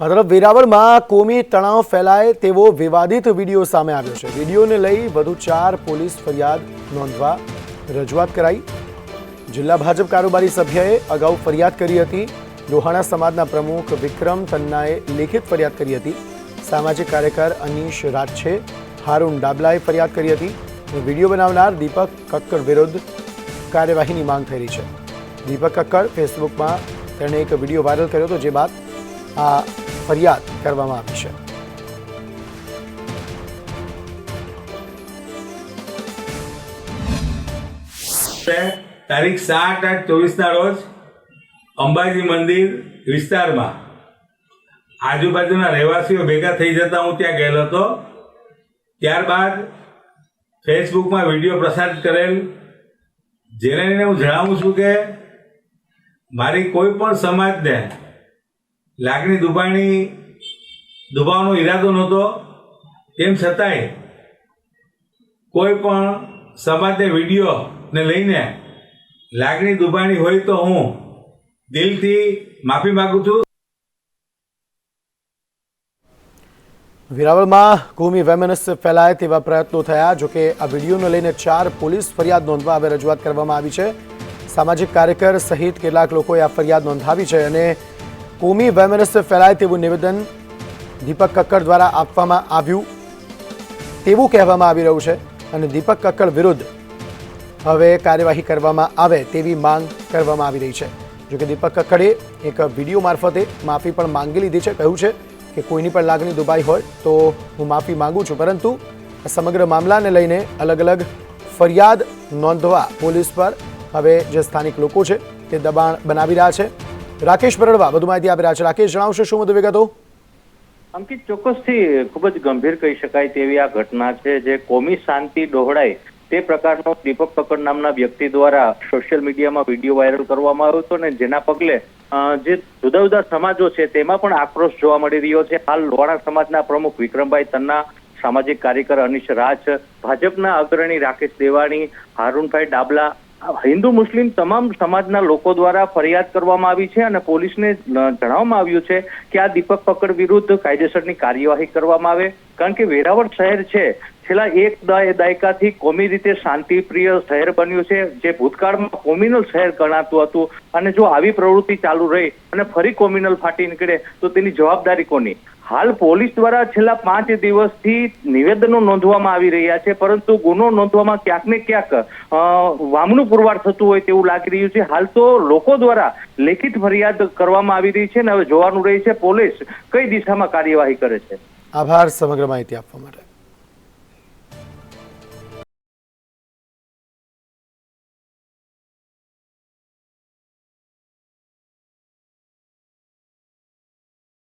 તરફ વેરાવળમાં કોમી તણાવ ફેલાય તેવો વિવાદિત વીડિયો સામે આવ્યો છે. વિડીયોને લઈ વધુ ચાર પોલીસ ફરિયાદ નોંધવા રજૂઆત કરાઈ. જિલ્લા ભાજપ કારોબારી સભ્યએ અગાઉ ફરિયાદ કરી હતી. લોહાણા સમાજના પ્રમુખ વિક્રમ તન્નાએ લેખિત ફરિયાદ કરી હતી. સામાજિક કાર્યકર અનીશ રાજછે, હારૂન ડાબલાએ ફરિયાદ કરી હતી. વીડિયો બનાવનાર દીપક કક્કડ વિરુદ્ધ કાર્યવાહીની માંગ થઈ રહી છે. દીપક કક્કડ ફેસબુકમાં તેણે એક વીડિયો વાયરલ કર્યો હતો, જે બાદ આ ફરિયાદ કરવામાં આવી છે. તારીખ સાત આઠ ચોવીસના રોજ અંબાજી મંદિર વિસ્તારમાં આજુબાજુના રહેવાસીઓ ભેગા થઈ જતા હું ત્યાં ગયેલો હતો. ત્યારબાદ ફેસબુકમાં વીડિયો પ્રસારિત કરેલ. જેને હું જણાવું છું કે મારી કોઈ પણ સમાજને લાગણી દુબાણી દુબાવવાનો ઈરાદો નહોતો. તેમ છતાંય કોઈ પણ સમાજને વિડીયોને લઈને લાગણી દુબાણી હોય તો હું દિલથી માફી માગું છું. વેરાવળમાં કોમી વેમેનસ ફેલાય તેવા પ્રયત્નો થયા જોકે આ વિડીયોને લઈને ચાર પોલીસ ફરિયાદ નોંધવા હવે રજૂઆત કરવામાં આવી છે. સામાજિક કાર્યકર સહિત કેટલાક લોકોએ આ ફરિયાદ નોંધાવી છે અને કોમી વેમનસ ફેલાય તેવું નિવેદન દીપક કક્કડ દ્વારા આપવામાં આવ્યું. તેવું કહેવામાં આવી રહ્યું છે અને દીપક કક્કડ વિરુદ્ધ હવે કાર્યવાહી કરવામાં આવે તેવી માંગ કરવામાં આવી રહી છે. જોકે દીપક કક્કડે એક વીડિયો મારફતે માફી પણ માંગી લીધી છે. કહ્યું છે કે કોઈની પણ લાગણી દુબાઈ હોય તો હું માફી માંગુ છું, પરંતુ સમગ્ર મામલાને લઈને અલગ અલગ ફરિયાદ નોંધવા પોલીસ પર હવે જે સ્થાનિક લોકો છે તે દબાણ બનાવી રહ્યા છે. રાકેશ બરડવા, વધુ માહિતી આપી રહ્યા છે. રાકેશ, જણાવશો શું વધુ વિગતો? અંકિત, ચોક્કસથી ખૂબ જ ગંભીર કહી શકાય તેવી આ ઘટના છે જે કોમી શાંતિ ડહોળાય તે પ્રકારનો દીપક કક્કડ નામના વ્યક્તિ દ્વારા સોશિયલ મીડિયામાં વીડિયો વાયરલ કરવામાં આવ્યો હતો ને જેના પગલે જે જુદા જુદા સમાજો છે તેમાં પણ આક્રોશ જોવા મળી રહ્યો છે. હાલ લોહાણા સમાજના પ્રમુખ વિક્રમભાઈ તન્ના, સામાજિક કાર્યકર અનિશ રાજ, ભાજપના અગ્રણી રાકેશ દેવાણી, હારૂનભાઈ ડાબલા હિન્દુ મુસ્લિમ તમામ સમાજના લોકો દ્વારા ફરિયાદ કરવામાં આવી છે અને પોલીસને જણાવવામાં આવ્યું છે કે આ દીપક પકડ વિરુદ્ધ કાયદેસરની કાર્યવાહી કરવામાં આવે. કારણ કે વેરાવળ શહેર છે, છેલ્લા એક દાય- દાયકાથી કોમી રીતે શાંતિપ્રિય શહેર બન્યું છે, જે ભૂતકાળમાં કોમ્યુનલ શહેર ગણાતું હતું. અને જો આવી પ્રવૃત્તિ ચાલુ રહી અને ફરી કોમ્યુનલ ફાટી નીકળે, તો તેની જવાબદારી કોની? હાલ પોલીસ દ્વારા છેલ્લા પાંચ દિવસથી નિવેદનો નોંધવામાં આવી રહ્યા છે પરંતુ ગુનો નોંધવામાં ક્યાંક ને ક્યાંક અ, વામણું પુરવાર થતું હોય તેવું લાગી રહ્યું છે. હાલ તો લોકો દ્વારા લેખિત ફરિયાદ કરવામાં આવી રહી છે અને હવે જોવાનું રહી છે પોલીસ કઈ દિશામાં કાર્યવાહી કરે છે. આભાર સમગ્ર માહિતી આપવા માટે.